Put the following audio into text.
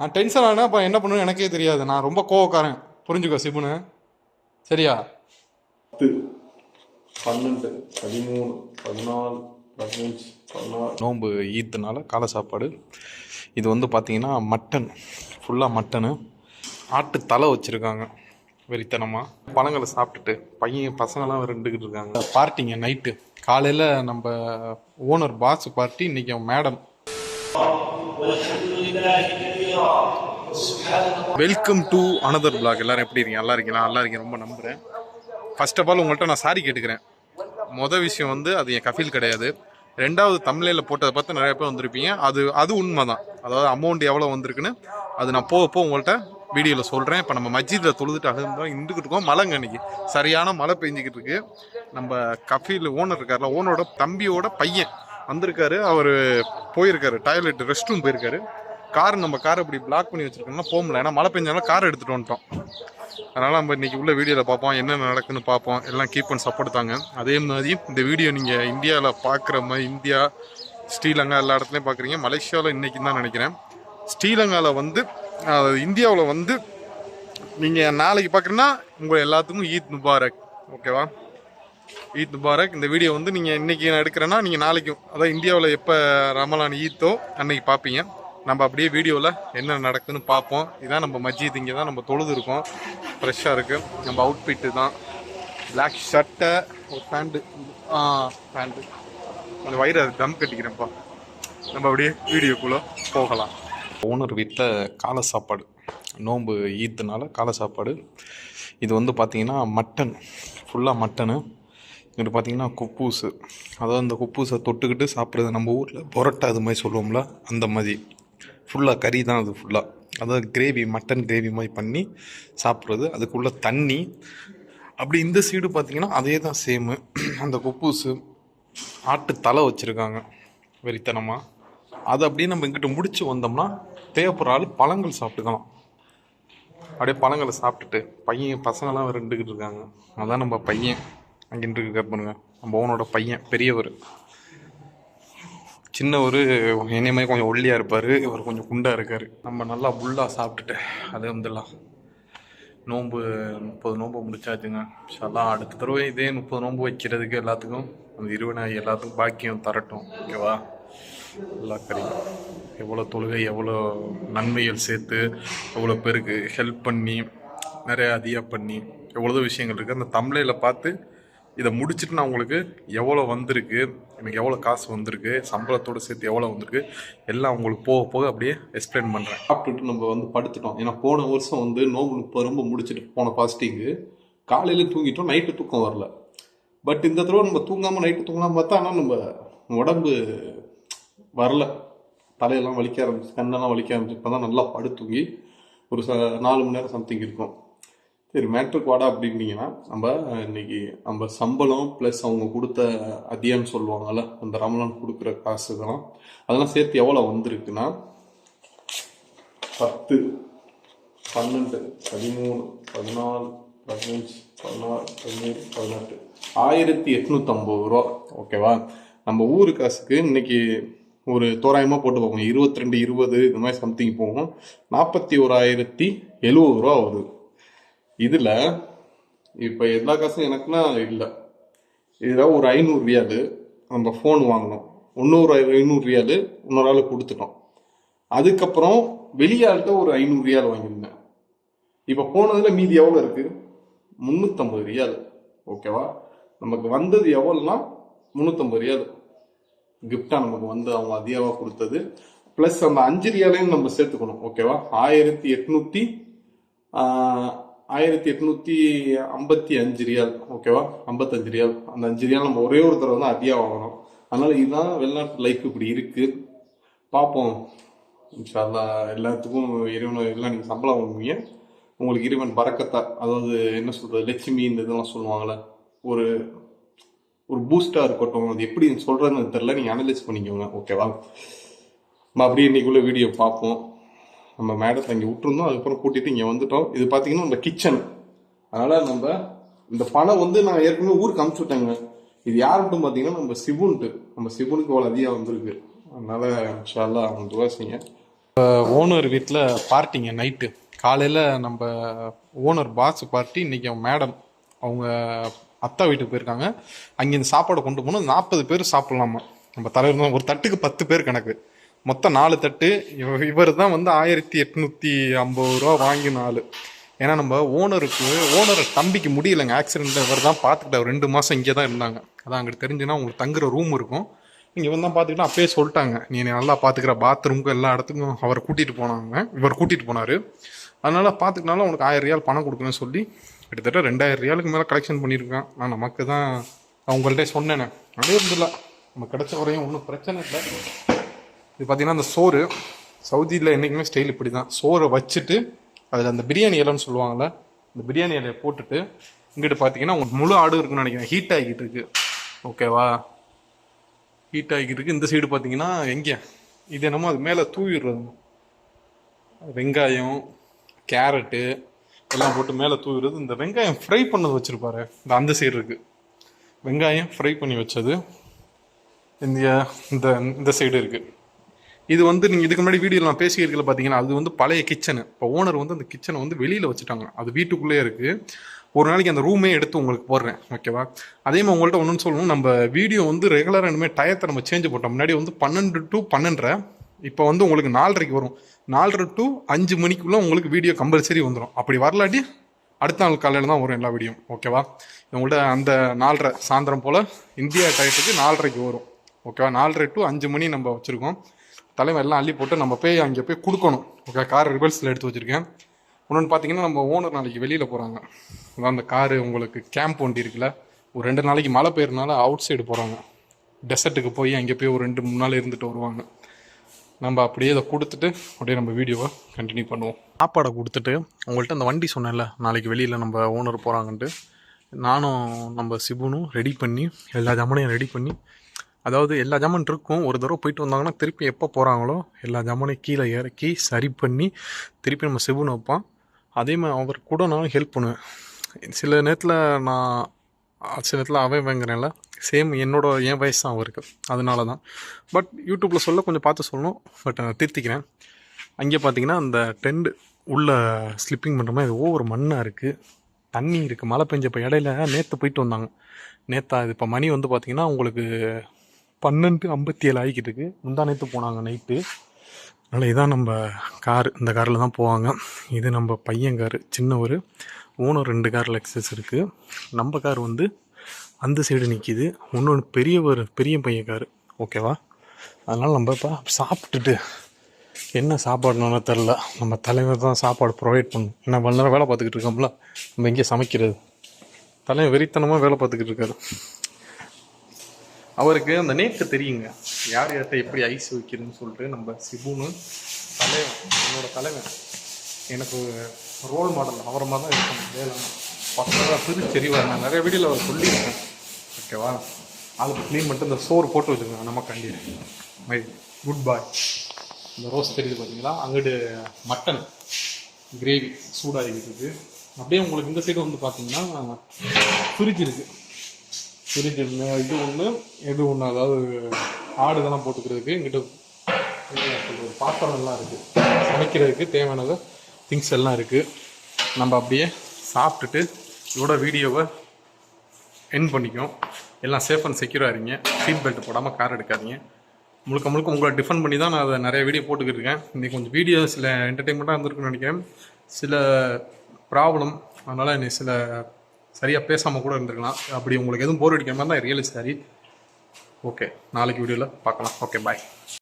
நான் டென்ஷன் ஆனால் அப்போ என்ன பண்ணுவேன்னு எனக்கே தெரியாது. நான் ரொம்ப கோவக்காரன். புரிஞ்சுக்கோ சிபுனு? சரியா? பத்து பன்னெண்டு பதிமூணு பதினாலு பதினஞ்சு பதினாறு. நோன்பு ஈத்துனால காலை சாப்பாடு. இது வந்து பார்த்தீங்கன்னா மட்டன். ஃபுல்லாக மட்டனு. ஆட்டு தலை வச்சுருக்காங்க. வெறித்தனமாக பழங்களை சாப்பிட்டுட்டு பையன் பசங்களாம் ரெண்டுக்கிட்டு இருக்காங்க. பார்ட்டிங்க நைட்டு காலையில் நம்ம ஓனர் பாஸ் பார்ட்டி இன்னைக்கு madam welcome to another vlog எல்லாரும் எப்படி இருக்கீங்க? நல்லா இருக்கீங்களா? நல்லா இருக்கீங்க. ரொம்ப நம்புகிறேன் ஃபர்ஸ்ட் ஆஃப் ஆல் உங்கள்கிட்ட நான் சாரி கேட்டுக்கிறேன். மொதல் விஷயம் வந்து அது என் கஃபீல் கிடையாது. ரெண்டாவது தமிழில் போட்டதை பார்த்து நிறைய பேர் வந்திருப்பீங்க. அது அது உண்மை தான் அதாவது அமௌண்ட் எவ்வளோ வந்திருக்குன்னு அது நான் போக போக உங்கள்கிட்ட வீடியோவில் சொல்கிறேன் இப்போ நம்ம மஸ்ஜிதில் தொழுதுட்டு அகந்தோம் இருந்துக்கிட்டு இருக்கோம். மழைங்க அன்னைக்கு. சரியான மழை பெஞ்சிக்கிட்டு இருக்கு. நம்ம கஃபீல் ஓனர் இருக்கார்ல ஓனரோட தம்பியோட பையன் வந்திருக்காரு. அவர் போயிருக்காரு. டாய்லெட் ரெஸ்ட் ரூம் போயிருக்காரு. கார் நம்ம கார் இப்படி பிளாக் பண்ணி வச்சிருக்கோம்னா போக முடியல. ஏன்னா மழை பெஞ்சாலும் கார் எடுத்துகிட்டு வந்துட்டோம். அதனால் நம்ம இன்றைக்கி உள்ள வீடியோவில் பார்ப்போம். என்னென்ன நடக்குன்னு பார்ப்போம். எல்லாம் கீப் பண்ணி சப்போர்ட் தாங்க. அதே மாதிரி இந்த வீடியோ நீங்கள் இந்தியாவில் பார்க்குற மாதிரி இந்தியா ஸ்ரீலங்கா எல்லா இடத்துலையும் பார்க்குறீங்க. மலேசியாவில் இன்றைக்கி தான் நினைக்கிறேன். ஸ்ரீலங்காவில் வந்து இந்தியாவில் வந்து நீங்கள் நாளைக்கு பார்க்குறீங்கன்னா உங்கள் எல்லாத்துக்கும் ஈத் முபாரக். ஓகேவா ஈத் முபாரக். இந்த வீடியோ வந்து நீங்கள் இன்றைக்கி நான் எடுக்கிறேன்னா நீங்கள் நாளைக்கும் அதான் இந்தியாவில் எப்போ ரமலான் ஈத்தோ அன்னைக்கு பார்ப்பீங்க. நம்ம அப்படியே வீடியோவில் என்ன நடக்குதுன்னு பார்ப்போம். இதான் நம்ம மஜ்ஜித் இங்கே தான் நம்ம தொழுது இருக்கோம். ஃப்ரெஷ்ஷாக இருக்குது நம்ம அவுட்ஃபிட்டு தான். பிளாக் ஷர்ட்டை ஒரு பேண்ட்டு ஆ பேண்ட்டு அந்த வயிறு அது தம் கட்டிக்கிறேன்ப்பா. நம்ம அப்படியே வீடியோக்குள்ளே போகலாம். ஓனர் வீட்டில் காலை சாப்பாடு. நோன்பு ஈத்துனால காலை சாப்பாடு. இது வந்து பார்த்திங்கன்னா மட்டன் ஃபுல்லாக மட்டனு இங்கிட்டு பார்த்தீங்கன்னா குப்பூசு. அதாவது அந்த குப்பூஸை தொட்டுக்கிட்டு சாப்பிட்றது நம்ம ஊரில் பொரோட்டா அது மாதிரி சொல்லுவோம்ல அந்த மாதிரி. ஃபுல்லாக கறி தான் அது ஃபுல்லாக அதாவது கிரேவி மட்டன் கிரேவி மாதிரி பண்ணி சாப்பிட்றது. அதுக்குள்ளே தண்ணி. அப்படி இந்த சைடு பார்த்தீங்கன்னா அதே தான் சேமு அந்த குப்பூஸு ஆட்டு தலை வச்சுருக்காங்க வெறித்தனமாக அதை அப்படியே நம்ம இங்கிட்ட முடிச்சு வந்தோம்னா தேவைப்படுற ஆள் பழங்கள் சாப்பிட்டுக்கலாம். அப்படியே பழங்களை சாப்பிட்டுட்டு பையன் பசங்களாம் ரெண்டுக்கிட்டு இருக்காங்க. அதான் நம்ம பையன். அங்கிட்டு இருக்க பாருங்க. நம்ம ஓனோட பையன் பெரியவர். சின்னவர் என்னைய மாதிரி கொஞ்சம் ஒல்லியாக இருப்பார். இவர் கொஞ்சம் குண்டாக இருக்கார். நம்ம நல்லா புல்லாக சாப்பிட்டுட்டு அது வந்துடலாம். நோன்பு முப்பது நோன்பு முடிச்சாச்சுங்க. ஷல்லாம் அடுத்த தடவை இதே முப்பது நோன்பு வைக்கிறதுக்கு எல்லாத்துக்கும் அந்த இருவினாய் எல்லாத்துக்கும் பாக்கியம் தரட்டும். ஓகேவா? எல்லா கரையும் எவ்வளோ தொழுகை எவ்வளோ நன்மைகள் சேர்த்து எவ்வளோ பேருக்கு ஹெல்ப் பண்ணி நிறைய அதிகம் பண்ணி எவ்வளோ விஷயங்கள் இருக்குது அந்த தமிழையில் பார்த்து இதை முடிச்சுட்டு நான் உங்களுக்கு எவ்வளோ வந்திருக்கு எனக்கு எவ்வளோ காசு வந்திருக்கு சம்பளத்தோடு சேர்த்து எவ்வளோ வந்திருக்கு எல்லாம் உங்களுக்கு போக போக அப்படியே எக்ஸ்பிளைன் பண்ணுறேன் சாப்பிட்டுட்டு நம்ம வந்து படுத்துட்டோம். ஏன்னா போன வருஷம் வந்து நோம்பு முப்பது ரொம்ப முடிச்சுட்டு போன ஃபாஸ்டிங்கு காலையில் தூங்கிட்டோம் நைட்டு தூக்கம் வரல. பட் இந்த தடவை நம்ம தூங்காமல் நைட்டு தூங்கலாம் பார்த்தா ஆனால் நம்ம உடம்பு வரல. தலையெல்லாம் வலிக்க ஆரம்பிச்சு கண்ணெல்லாம் வலிக்க ஆரம்பிச்சு இப்போ தான் நல்லா படுத்தூங்கி ஒரு ச நாலு மணி நேரம் சம்திங் இருக்கும். சரி மேட்ருக்கு வாடா அப்படின்னீங்கன்னா நம்ம இன்னைக்கு நம்ம சம்பளம் ப்ளஸ் அவங்க கொடுத்த அதியம்னு சொல்லுவாங்கல்ல அந்த ரமலான் கொடுக்குற காசு இதெல்லாம் அதெல்லாம் சேர்த்து எவ்வளோ வந்திருக்குன்னா பத்து பன்னெண்டு பதிமூணு பதினாலு பதினஞ்சு பதினாறு பதினேழு பதினெட்டு ஆயிரத்தி எட்நூற்றம்பது ரூபா ஓகேவா நம்ம ஊர் காசுக்கு இன்னைக்கு ஒரு தோராயமாக போட்டு பார்ப்போம். இருபத்தி ரெண்டு இருபது இந்த மாதிரி சம்திங் போகும். நாற்பத்தி ஓராயிரத்தி எழுபது ரூபா வருது. இதில் இப்போ எல்லா காசும் எனக்குன்னா இல்லை. இதில் ஒரு ஐநூறு ரியாலு நம்ம ஃபோன் வாங்கினோம். இன்னொரு ஐநூறு ரியாலு இன்னொரு ஆள் கொடுத்துட்டோம். அதுக்கப்புறம் வெளியாள்கிட்ட ஒரு ஐநூறு ரியால் வாங்கியிருந்தேன். இப்போ போனதில் மீதி எவ்வளோ இருக்குது முந்நூற்றம்பது ரியால். ஓகேவா? நமக்கு வந்தது எவ்வளோனா முந்நூற்றம்பது ரியால். கிஃப்டாக நமக்கு வந்து அவங்க அதிகமாக கொடுத்தது. ப்ளஸ் அந்த அஞ்சு ரியாலையும் நம்ம சேர்த்துக்கணும். ஓகேவா? ஆயிரத்தி எட்நூற்றி ஆயிரத்தி எட்நூற்றி ஐம்பத்தி அஞ்சு ரியால் ஓகேவா ஐம்பத்தஞ்சு ரியால். அந்த அஞ்சு ரியால் நம்ம ஒரே ஒரு தடவை தான் அதிகம் வாங்கணும். அதனால இதுதான் வெளிநாட்டு லைஃப் இப்படி இருக்கு. பார்ப்போம் இன்ஷால்லா எல்லாத்துக்கும் இறைவன் எல்லாம் நீங்கள் சம்பளம் வாங்குவீங்க. உங்களுக்கு இறைவன் பறக்கத்தா அதாவது என்ன சொல்றது லட்சுமி இந்த இதெல்லாம் சொல்லுவாங்களே ஒரு ஒரு பூஸ்டாக இருக்கட்டும் அது எப்படி சொல்கிறதுன்னு தெரில நீங்கள் அனலைஸ் பண்ணிக்கோங்க ஓகேவா நம்ம அப்படியே இன்றைக்குள்ளே வீடியோ பார்ப்போம். நம்ம மேடத்தை இங்கே விட்டுருந்தோம். அதுக்கப்புறம் கூட்டிகிட்டு இங்கே வந்துட்டோம். இது பார்த்தீங்கன்னா நம்ம கிச்சன் அதனால் நம்ம இந்த பணம் வந்து நான் ஏற்கனவே ஊருக்கு அமுச்சு விட்டேங்க. இது யாருன்ட்டு பார்த்தீங்கன்னா நம்ம சிபுன்ட்டு. நம்ம சிபுனுக்கு அவ்வளோ அதிகம் வந்திருக்கு. அதனால் இன்ஷால்லா அவங்க துவாசிங்க ஓனர் வீட்டில் பார்ட்டிங்க நைட்டு காலையில் நம்ம ஓனர் பாஸ் பார்ட்டி இன்றைக்கி அவங்க மேடம் அவங்க அத்தா வீட்டுக்கு போயிருக்காங்க. அங்கே இந்த சாப்பாடை கொண்டு போனால் நாற்பது பேர் சாப்பிட்லாமா? நம்ம தலைவர் தான். ஒரு தட்டுக்கு பத்து பேர் கணக்கு. மொத்தம் நாலு தட்டு. இவர் தான் வந்து ஆயிரத்தி எட்நூற்றி ஐம்பது ரூபா வாங்கி நாலு. ஏன்னா நம்ம ஓனருக்கு ஓனர் தம்பிக்கு முடியலைங்க. ஆக்சிடென்ட்டில் இவர் தான் பார்த்துக்கிட்டார் ரெண்டு மாதம் இங்கே தான் இருந்தாங்க. அதான் அங்கிட்டு தெரிஞ்சுன்னா உங்களுக்கு தங்குற ரூம் இருக்கும். இங்கே வந்து தான் பார்த்துக்கிட்டா அப்பயே சொல்லிட்டாங்க. நீ நல்லா பார்த்துக்கிற பாத்ரூமுக்கு எல்லா இடத்துக்கும் அவரை கூட்டிகிட்டு போனாங்க. இவர் கூட்டிகிட்டு போனார். அதனால் பார்த்துக்கினாலும் உனக்கு ஆயிரம் ரியால் பணம் கொடுக்கணும்னு சொல்லி கிட்டத்தட்ட ரெண்டாயிரம் ரியாலுக்கு மேலே கலெக்ஷன் பண்ணியிருக்கான். நான் நமக்கு தான் அவங்கள்ட்ட சொன்னேனே. அதே இருந்தில்ல நம்ம கிடைச்ச வரையும் ஒன்றும் பிரச்சனை இல்லை. இது பார்த்தீங்கன்னா அந்த சோறு சவுதியில் என்றைக்குமே ஸ்டைல் இப்படி தான் சோறை வச்சுட்டு அதில் அந்த பிரியாணி இலைன்னு சொல்லுவாங்கள்ல அந்த பிரியாணி இலையை போட்டுட்டு இங்கிட்டு பார்த்தீங்கன்னா முழு ஆடு இருக்குன்னு நினைக்கிறேன். ஹீட் ஆகிக்கிட்டு இருக்கு. ஓகேவா ஹீட் ஆகிக்கிட்டு இருக்கு. இந்த சைடு பார்த்தீங்கன்னா எங்கே? இது என்னமோ அது மேலே தூவிடுறது. வெங்காயம் கேரட்டு எல்லாம் போட்டு மேலே தூவிடுறது. இந்த வெங்காயம் ஃப்ரை பண்ணது வச்சுருப்பாரு. இந்த அந்த சைடு இருக்குது வெங்காயம் ஃப்ரை பண்ணி வச்சது. இந்த இந்த இந்த சைடு இருக்குது இது வந்து நீங்கள் இதுக்கு முன்னாடி வீடியோவில் நான் பேசியிருக்கல பார்த்தீங்கன்னா அது வந்து பழைய கிச்சனு இப்போ ஓனர் வந்து அந்த கிச்சனை வந்து வெளியில் வச்சுட்டாங்க. அது வீட்டுக்குள்ளே இருக்குது ஒரு நாளைக்கு அந்த ரூமே எடுத்து உங்களுக்கு போடுறேன். ஓகேவா அதே மாதிரி உங்கள்கிட்ட ஒன்றுன்னு சொல்லணும். நம்ம வீடியோ வந்து ரெகுலராக இனிமேல் டயத்தை நம்ம சேஞ்ச் போட்டோம். முன்னாடி வந்து பன்னெண்டு டு பன்னெண்டரை. இப்போ வந்து உங்களுக்கு நாலரைக்கு வரும். நாலரை டு அஞ்சு மணிக்குள்ளே உங்களுக்கு வீடியோ கம்பல்சரி வந்துடும் அப்படி வரலாட்டி அடுத்த நாள் காலையில் தான் வரும் எல்லா வீடியோ ஓகேவா உங்கள்கிட்ட அந்த நாலரை சாயந்தரம் போல் இந்தியா டயத்துக்கு நாலரைக்கு வரும். ஓகேவா நாலரை டு அஞ்சு மணி நம்ம வச்சுருக்கோம். தலைமை எல்லாம் அள்ளி போட்டு நம்ம போய் அங்கே போய் கொடுக்கணும். ஓகே கார் ரிவர்ஸில் எடுத்து வச்சுருக்கேன். இன்னொன்று பார்த்தீங்கன்னா நம்ம ஓனர் நாளைக்கு வெளியில் போகிறாங்க அதான் அந்த காரு உங்களுக்கு கேம்ப் ஒண்டி இருக்குல்ல ஒரு ரெண்டு நாளைக்கு மழை பெய்யறதுனால அவுட் சைடு போகிறாங்க டெசர்ட்டுக்கு போய் அங்கே போய் ஒரு ரெண்டு மூணு நாள் இருந்துட்டு வருவாங்க. நம்ம அப்படியே இதை கொடுத்துட்டு அப்படியே நம்ம வீடியோவை கண்டினியூ பண்ணுவோம். சாப்பாடை கொடுத்துட்டு உங்கள்கிட்ட அந்த வண்டி சொன்னேன்ல நாளைக்கு வெளியில் நம்ம ஓனர் போகிறாங்கன்ட்டு நானும் நம்ம சிபுனும் ரெடி பண்ணி எல்லா ஜாமனையும் ரெடி பண்ணி அதாவது எல்லா ஜாமான் இருக்கும். ஒரு தடவை போயிட்டு வந்தாங்கன்னா திருப்பி எப்போ போகிறாங்களோ எல்லா ஜாமானையும் கீழே இறக்கி சரி பண்ணி திருப்பி நம்ம சிபுன் வைப்பான். அதே மாதிரி அவர் கூட நான் ஹெல்ப் பண்ணுவேன். சில நேரத்தில் நான் சில நேரத்தில் அவன் வாங்குறேன்ல. சேம் என்னோட என் வயசு தான் அவருக்கு. அதனால தான் பட் யூடியூப்பில் சொல்ல கொஞ்சம் பார்த்து சொல்லணும். பட் நான் திருத்திக்கிறேன். அங்கே பார்த்தீங்கன்னா அந்த டெண்ட் உள்ள ஸ்லிப்பிங் பண்ணுற மாதிரி ஒவ்வொரு மண்ணாக இருக்குது தண்ணி இருக்குது மழை பெஞ்சப்போ இடையில நேற்று போயிட்டு வந்தாங்க. நேற்றா இது இப்போ மணி வந்து பார்த்திங்கன்னா உங்களுக்கு பன்னெண்டு ஐம்பத்தி ஏழு ஆகிக்கிட்டு இருக்கு முந்தா நேற்று போனாங்க நைட்டு அதனால் இதான் நம்ம கார். இந்த காரில் தான் போவாங்க. இது நம்ம பையன் காரு. சின்னவர் ஓனர் ரெண்டு காரில் லெக்ஸஸ் இருக்குது நம்ம கார் வந்து அந்த சைடு நிற்கிது இன்னொன்று ஒரு பெரிய பையன் கார். ஓகேவா அதனால் நம்ம இப்போ சாப்பிட்டுட்டு என்ன சாப்பாடுன்னு தெரில நம்ம தலைவர் தான் சாப்பாடு ப்ரொவைட் பண்ணணும் ஏன்னா இவ்வளோ நேரம் வேலை பார்த்துக்கிட்டு இருக்கோம்ல நம்ம எங்கே சமைக்கிறது. தலைவர் வெறித்தனமாக வேலை பார்த்துக்கிட்டு இருக்காரு. அவருக்கு அந்த நேக்கு தெரியுங்க. யார் யார்கிட்ட எப்படி ஐஸ் வைக்கிறதுன்னு சொல்லிட்டு நம்ம சிபுன்னு தலைவன் என்னோட தலைவன். எனக்கு ரோல் மாடல் அவரை மாதிரி தான் இருக்கணும். வேலை பசங்களாக பிரிச்செறிவார் நான் நிறைய வீடியோவில் அவர் சொல்லியிருக்கேன். ஓகேவா அதுக்கு க்ளீன் பண்ணிட்டு இந்த சோறு போட்டு வச்சுருக்கேன் நம்ம கண்டி மை குட் பாய் இந்த ரோஸ் தெரியுது பார்த்தீங்களா அங்கிட்டு மட்டன் கிரேவி சூடாகிட்டு இருக்குது அப்படியே உங்களுக்கு இந்த சைடு வந்து பார்த்தீங்கன்னா ஃப்ரிட்ஜ் இருக்குது ஃப்ரிட்ஜ் இது ஒன்று இது ஒன்று அதாவது ஆடு இதெல்லாம் போட்டுக்கிறதுக்கு எங்கிட்ட பாத்திரம் எல்லாம் இருக்குது சமைக்கிறதுக்கு தேவையானது திங்ஸ் எல்லாம் இருக்குது நம்ம அப்படியே சாப்பிட்டுட்டு இதோட வீடியோவை என் பண்ணிக்கும் எல்லாம் சேஃப் அண்ட் செக்யூராக இருங்க. சீட் பெல்ட் போடாமல் கார் எடுக்காதீங்க. முழுக்க முழுக்க உங்களை டிஃபன் பண்ணி தான் நான் அதை நிறைய வீடியோ போட்டுக்கிட்டு இருக்கேன். இன்றைக்கி கொஞ்சம் வீடியோ சில என்டர்டெயின்மெண்ட்டாக இருந்திருக்குன்னு நினைக்கிறேன். சில ப்ராப்ளம் அதனால் இன்னைக்கு சில சரியாக பேசாமல் கூட இருந்திருக்கலாம். அப்படி உங்களுக்கு எதுவும் போர் அடிக்காம தான் ரியலி சாரி. ஓகே நாளைக்கு வீடியோவில் பார்க்கலாம். Okay bye